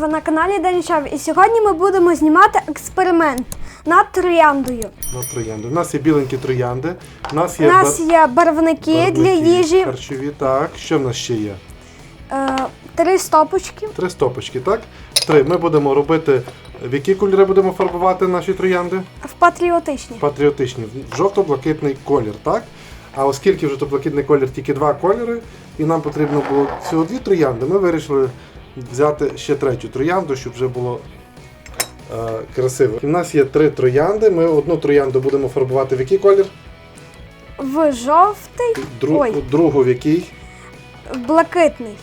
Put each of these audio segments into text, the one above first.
ви на каналі Данічав і сьогодні ми будемо знімати експеримент над трояндою. На троянди. У нас є біленькі троянди. У нас У є нас бар- є барвники для барвники їжі, Харчові, так. Що в нас ще є? е, три стопочки. Три стопочки, так? Три. Ми будемо робити. В які кольори будемо фарбувати наші троянди? В патріотичні. Патріотичні. В Жовто-блакитний колір, так? А оскільки в жовто-блакитний колір тільки два кольори, і нам потрібно було всього дві троянди, ми вирішили взяти ще третю троянду, щоб вже було е, красиво. У нас є три троянди. Ми одну троянду будемо фарбувати в який колір? В жовтий, Дру- Ой. Другу в який? блакитний.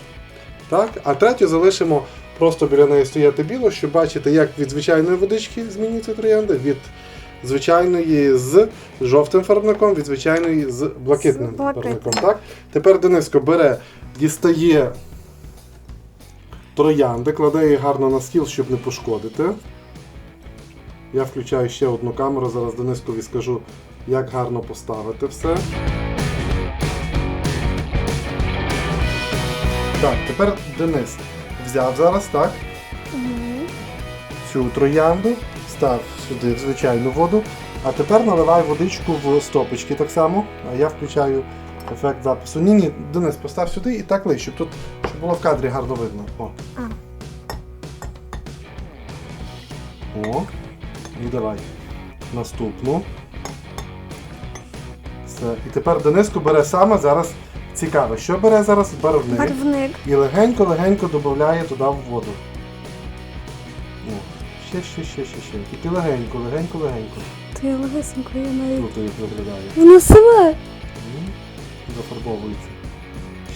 Так? А третю залишимо просто біля неї стояти біло, щоб бачити, як від звичайної водички змінюється троянда, від звичайної з жовтим фарбником, від звичайної з блакитним З блакитним. фарбником. Так? Тепер Дениско бере, дістає троянди, кладе їх гарно на стіл, щоб не пошкодити. Я включаю ще одну камеру, зараз Денискові скажу, як гарно поставити все. Так, тепер Денис взяв зараз, так? Цю троянду, став сюди в звичайну воду. А тепер наливай водичку в стопочки так само. А я включаю ефект запису. Ні, ні, Денис, постав сюди і так щоб тут щоб було в кадрі гарно видно. О. А. О. І давай. Наступну. Все. І тепер Дениско бере саме зараз цікаве. Що бере зараз? Барвник. Барвник. І легенько-легенько додає туди в воду. О, ще, ще, ще, ще, ще. Тільки легенько, легенько, легенько. То я легесенько я навіть. Круто як виглядає. Воно саме. Зафарбовується.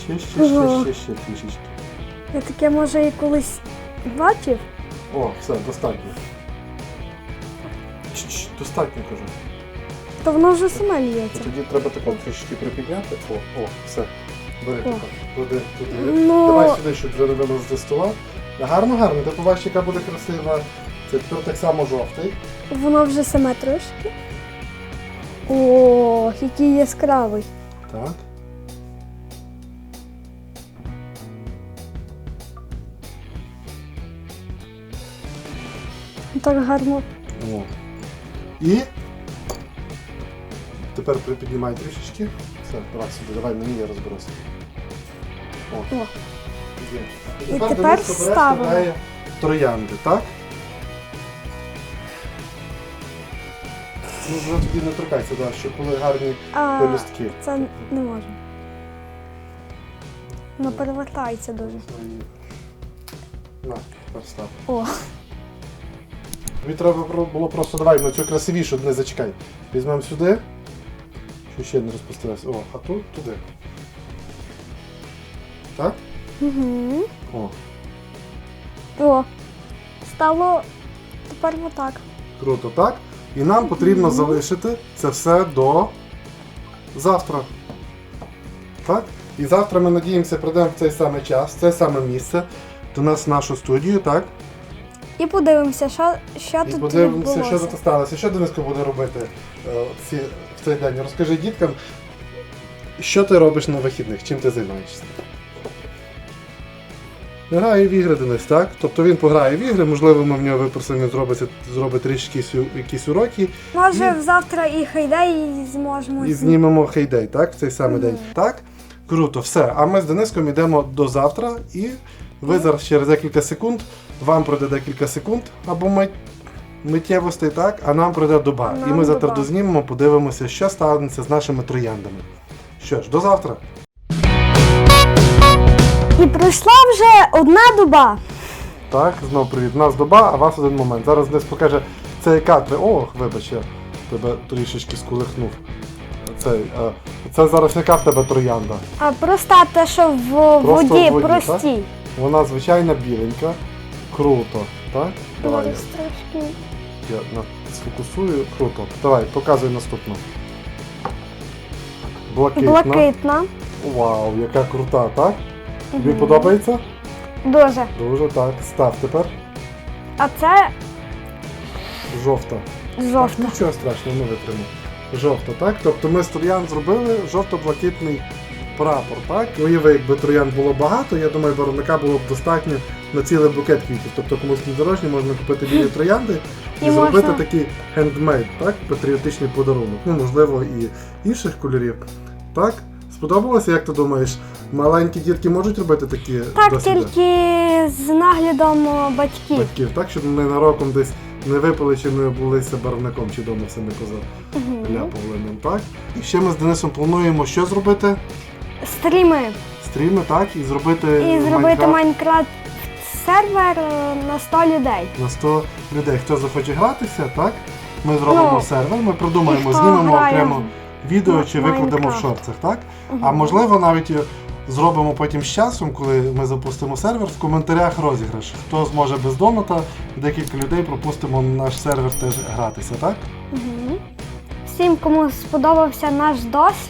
Ще, ще, ще, ще, ще трішечки. Я таке може і колись бачив. О, все, достатньо. Чш, Достатньо кажу. То воно вже саме То ліється. тоді треба тако трішечки припідняти. О, о, все. Бери О. тако. Туди, туди. Ну. Давай сюди, щоб вже не зі стола. Гарно, гарно. Ти побачиш, яка буде красива. Це тепер так само жовтий. Воно вже саме трошки. О, який яскравий. Так. Так гарно. О. І тепер припіднімай трішечки. Все, давай сюди, давай мені я розберуся. О. О. Є. І тепер Дениско бере, ставимо. троянди, так? Ну, вже тоді не торкайся, да, щоб були гарні А, пелюстки. це не можна. Воно перевертається дуже. На, тепер став. О, Тобі треба було просто давай на цю красивішу, не зачекай. Візьмемо сюди. Що ще не розпустилось? О, а тут туди. Так? угу. О, О. Стало тепер отак. круто, так? І нам потрібно залишити це все до завтра. Так? І завтра ми надіємося, прийдемо в цей самий час, в це саме місце, до нас в нашу студію, так? І подивимося, що, що І тут подивимося, що відбулося. тут сталося. Що Дениско буде робити е, ці, в цей день? Розкажи діткам, що ти робиш на вихідних, чим ти займаєшся? Грає в ігри Денис, так? Тобто він пограє в ігри, можливо, ми в нього випросимо, він зробить, зробить трішки якісь- якісь уроки Може, завтра і хайдей зможемо. і знімемо хейдей, так? В цей самий день. Так? Круто, все. А ми з Дениском йдемо до завтра і ви зараз через декілька секунд, вам пройде декілька секунд або миттєвостей, так, а нам пройде доба. Нам і ми завтра дознімемо, подивимося, що станеться з нашими трояндами. Що ж, до завтра. І пройшла вже одна доба. Так, знов привіт. У нас доба, а вас один момент. Зараз Денис покаже, це яка три. Ох, вибач, я тебе трішечки скулихнув. Цей, е, це зараз яка в тебе троянда? А проста те, що в Просто воді, в воді, простій. Вона звичайна біленька. Круто, так? Давай я, трошки. я на- сфокусую. Круто. Давай, показуй наступну. Блакитна. Блакитна. Вау, яка крута, так? Тобі Мгм. подобається? Дуже. Дуже так. Став тепер. А це Жовта. жовта. Нічого страшного, не витримав. Жовта, так? Тобто ми з троян зробили жовто-блакитний прапор, так? Уяви, якби троянд було багато, я думаю, барвника було б достатньо на цілий букет квітів. Тобто комусь на дорожні можна купити білі троянди і, І зробити можна- такий хендмейд, так? Патріотичний подарунок. Ну, можливо, і інших кольорів. Так? Сподобалося, як ти думаєш? Маленькі дітки можуть робити такі Так, досвіди? тільки з наглядом батьків. батьків, так, щоб ненароком десь не випали чи не облилися барвником, чи дома все не коза ляпали ним, так? І ще ми з Денисом плануємо що зробити? Стріми. Стріми, так, і зробити І зробити Майнкрафт Майнкрафт сервер е, на 100 людей. на 100 людей. Хто захоче гратися, так? Ми зробимо Ну, сервер, ми придумаємо, хто знімемо грає окремо відео в чи викладемо в Майнкрафт. шорцах, так? А можливо навіть і зробимо потім з часом, коли ми запустимо сервер, в коментарях розіграш. Хто зможе без доната, декілька людей пропустимо на наш сервер теж гратися, так? Всім, кому сподобався наш досвід.